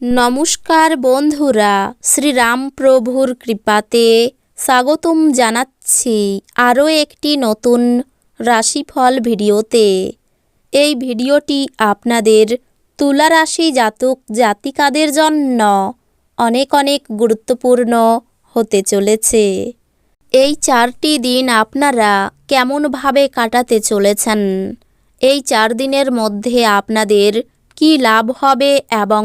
নমস্কার বন্ধুরা শ্রীরাম প্রভুর কৃপাতে স্বাগতম জানাচ্ছি আরও একটি নতুন রাশিফল ভিডিওতে। এই ভিডিওটি আপনাদের তুলা রাশি জাতক জাতিকাদের জন্য অনেক অনেক গুরুত্বপূর্ণ হতে চলেছে। এই চারটি দিন আপনারা কেমনভাবে কাটাতে চলেছেন? এই চার দিনের মধ্যে আপনাদের কি লাভ হবে এবং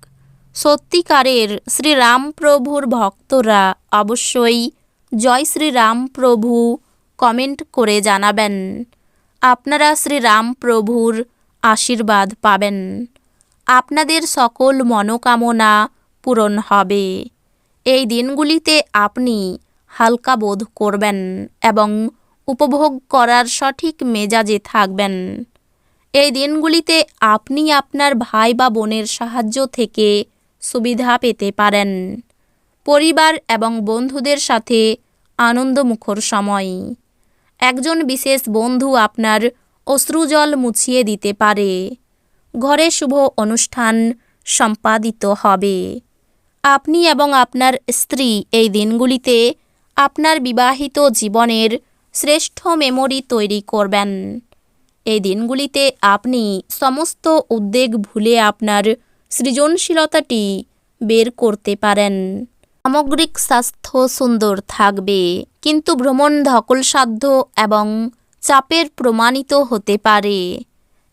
সত্যিকারের শ্রীরামপ্রভুর ভক্তরা অবশ্যই জয় শ্রীরামপ্রভু কমেন্ট করে জানাবেন। আপনারা শ্রীরামপ্রভুর আশীর্বাদ পাবেন। আপনাদের সকল মনোকামনা পূরণ হবে। এই দিনগুলিতে আপনি হালকা বোধ করবেন এবং উপভোগ করার সঠিক মেজাজে থাকবেন। এই দিনগুলিতে আপনি আপনার ভাই বা বোনের সাহায্য থেকে সুবিধা পেতে পারেন। পরিবার এবং বন্ধুদের সাথে আনন্দমুখর সময়। একজন বিশেষ বন্ধু আপনার অশ্রুজল মুছিয়ে দিতে পারে। ঘরে শুভ অনুষ্ঠান সম্পাদিত হবে। আপনি এবং আপনার স্ত্রী এই দিনগুলিতে আপনার বিবাহিত জীবনের শ্রেষ্ঠ মেমোরি তৈরি করবেন। এই দিনগুলিতে আপনি সমস্ত উদ্বেগ ভুলে আপনার সৃজনশীলতাটি বের করতে পারেন। সামগ্রিক স্বাস্থ্য সুন্দর থাকবে, কিন্তু ভ্রমণ ধকলসাধ্য এবং চাপের প্রমাণিত হতে পারে।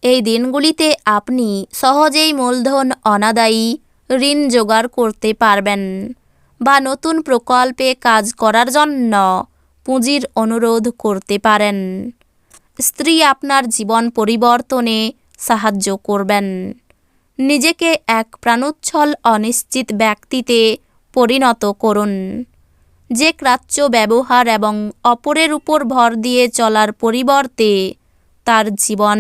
এই দিনগুলিতে আপনি সহজেই মূলধন অনাদায়ী ঋণ জোগাড় করতে পারবেন বা নতুন প্রকল্পে কাজ করার জন্য পুঁজির অনুরোধ করতে পারেন। স্ত্রী আপনার জীবন পরিবর্তনে সাহায্য করবেন। নিজেকে এক প্রাণোচ্ছল অনিশ্চিত ব্যক্তিতে পরিণত করুন। যে ক্রাচ্য ব্যবহার এবং অপরের উপর ভর দিয়ে চলার পরিবর্তে তার জীবন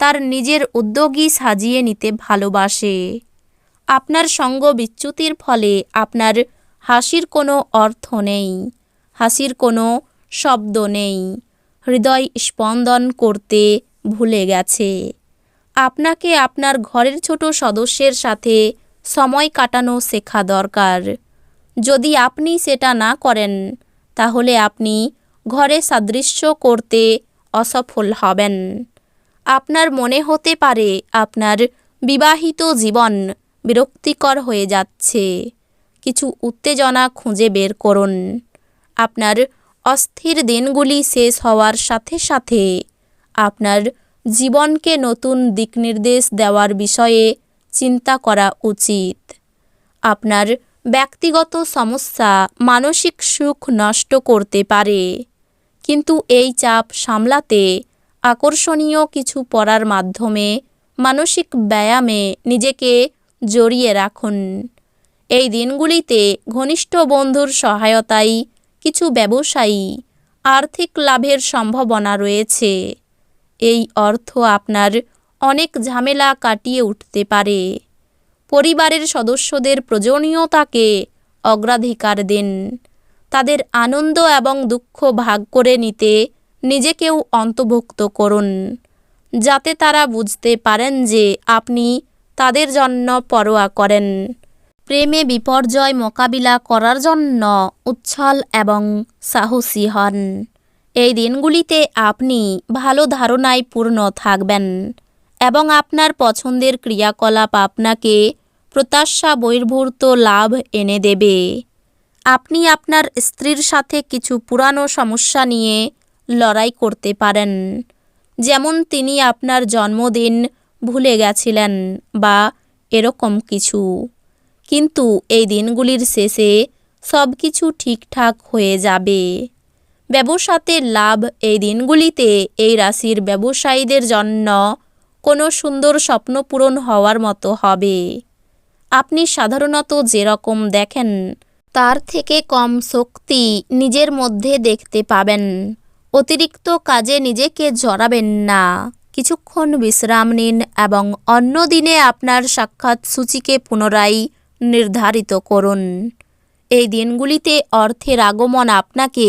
তার নিজের উদ্যোগী সাজিয়ে নিতে ভালোবাসে। আপনার সঙ্গ বিচ্যুতির ফলে আপনার হাসির কোনো অর্থ নেই, হাসির কোনো শব্দ নেই। হৃদয় স্পন্দন করতে ভুলে গেছে। আপনাকে আপনার ঘরের ছোট সদস্যের সাথে সময় কাটানো শেখা দরকার। যদি আপনি সেটা না করেন, তাহলে আপনি ঘরে সাদৃশ্য করতে অসফল হবেন। আপনার মনে হতে পারে আপনার বিবাহিত জীবন বিরক্তিকর হয়ে যাচ্ছে। কিছু উত্তেজনা খুঁজে বের করুন। আপনার অস্থির দিনগুলি শেষ হওয়ার সাথে সাথে আপনার জীবনকে নতুন দিকনির্দেশ দেওয়ার বিষয়ে চিন্তা করা উচিত। আপনার ব্যক্তিগত সমস্যা মানসিক সুখ নষ্ট করতে পারে, কিন্তু এই চাপ সামলাতে আকর্ষণীয় কিছু পড়ার মাধ্যমে মানসিক ব্যায়ামে নিজেকে জড়িয়ে রাখুন। এই দিনগুলিতে ঘনিষ্ঠ বন্ধুর সহায়তায় কিছু ব্যবসায়ী আর্থিক লাভের সম্ভাবনা রয়েছে। এই অর্থ আপনার অনেক ঝামেলা কাটিয়ে উঠতে পারে। পরিবারের সদস্যদের প্রয়োজনীয়তাকে অগ্রাধিকার দিন। তাদের আনন্দ এবং দুঃখ ভাগ করে নিতে নিজেকেও অন্তর্ভুক্ত করুন, যাতে তারা বুঝতে পারেন যে আপনি তাদের জন্য পরোয়া করেন। প্রেমে বিপর্যয় মোকাবিলা করার জন্য উচ্ছল এবং সাহসী হন। এই দিনগুলিতে আপনি ভালো ধারণায় পূর্ণ থাকবেন এবং আপনার পছন্দের ক্রিয়াকলাপ আপনাকে প্রত্যাশা, বহির্ভূত লাভ এনে দেবে। আপনি আপনার স্ত্রীর সাথে কিছু পুরানো সমস্যা নিয়ে লড়াই করতে পারেন, যেমন তিনি আপনার জন্মদিন ভুলে গেছিলেন বা এরকম কিছু। কিন্তু এই দিনগুলির শেষে সব কিছু ঠিকঠাক হয়ে যাবে। ব্যবসাতে লাভ এই দিনগুলিতে এই রাশির ব্যবসায়ীদের জন্য কোনো সুন্দর স্বপ্ন পূরণ হওয়ার মতো হবে। আপনি সাধারণত যেরকম দেখেন, তার থেকে কম শক্তি নিজের মধ্যে দেখতে পাবেন। অতিরিক্ত কাজে নিজেকে জড়াবেন না। কিছুক্ষণ বিশ্রাম নিন এবং অন্য দিনে আপনার সাক্ষাৎ সূচিকে পুনরায় নির্ধারিত করুন। এই দিনগুলিতে অর্থের আগমন আপনাকে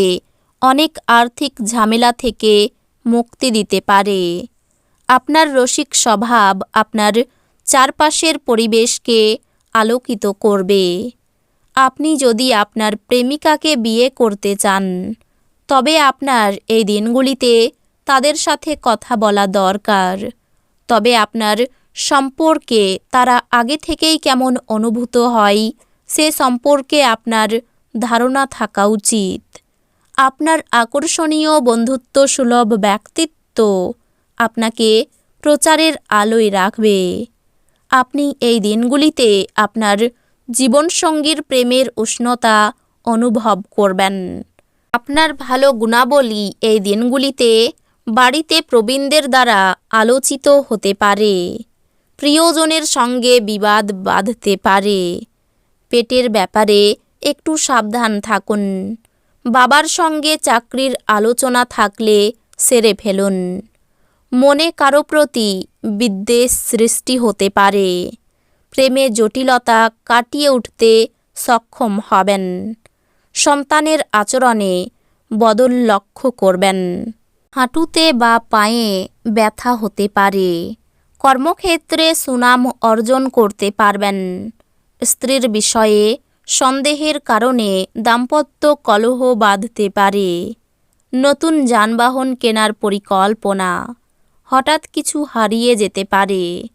অনেক আর্থিক ঝামেলা থেকে মুক্তি দিতে পারে। আপনার রসিক স্বভাব আপনার চারপাশের পরিবেশকে আলোকিত করবে। আপনি যদি আপনার প্রেমিকাকে বিয়ে করতে চান, তবে আপনার এই দিনগুলিতে তাদের সাথে কথা বলা দরকার। তবে আপনার সম্পর্কে তারা আগে থেকেই কেমন অনুভূত হয়, সে সম্পর্কে আপনার ধারণা থাকা উচিত। আপনার আকর্ষণীয় বন্ধুত্ব সুলভ ব্যক্তিত্ব আপনাকে প্রচারের আলোয় রাখবে। আপনি এই দিনগুলিতে আপনার জীবনসঙ্গীর প্রেমের উষ্ণতা অনুভব করবেন। আপনার ভালো গুণাবলী এই দিনগুলিতে বাড়িতে প্রবীণদের দ্বারা আলোচিত হতে পারে। প্রিয়জনের সঙ্গে বিবাদ বাঁধতে পারে। পেটের ব্যাপারে একটু সাবধান থাকুন। বাবার সঙ্গে চাকরির আলোচনা থাকলে সেরে ফেলুন। মনে কারও প্রতি বিদ্বেষ সৃষ্টি হতে পারে। প্রেমে জটিলতা কাটিয়ে উঠতে সক্ষম হবেন। সন্তানের আচরণে বদল লক্ষ্য করবেন। হাঁটুতে বা পায়ে ব্যথা হতে পারে। কর্মক্ষেত্রে সুনাম অর্জন করতে পারবেন। স্ত্রীর বিষয়ে সন্দেহের কারণে দাম্পত্য কলহ বাঁধতে পারে। নতুন যানবাহন কেনার পরিকল্পনা। হঠাৎ কিছু হারিয়ে যেতে পারে।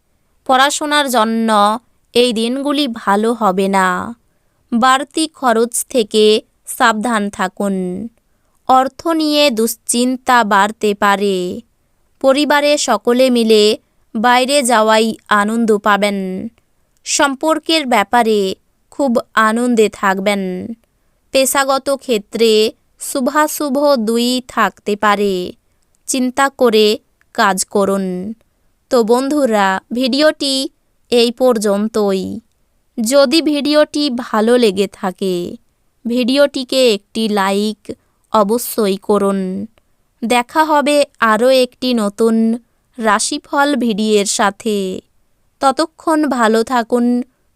পড়াশোনার জন্য এই দিনগুলি ভালো হবে না। বাড়তি খরচ থেকে সাবধান থাকুন। অর্থ নিয়ে দুশ্চিন্তা বাড়তে পারে। পরিবারে সকলে মিলে বাইরে যাওয়াই আনন্দ পাবেন। সম্পর্কের ব্যাপারে খুব আনন্দে থাকবেন। পেশাগত ক্ষেত্রে শুভাশুভ দুই থাকতে পারে। চিন্তা করে কাজ করুন। তো বন্ধুরা, ভিডিওটি এই পর্যন্তই। যদি ভিডিওটি ভালো লেগে থাকে, ভিডিওটিকে একটি লাইক অবশ্যই করুন। দেখা হবে আরও একটি নতুন রাশিফল ভিডিওর সাথে। ততক্ষণ ভালো থাকুন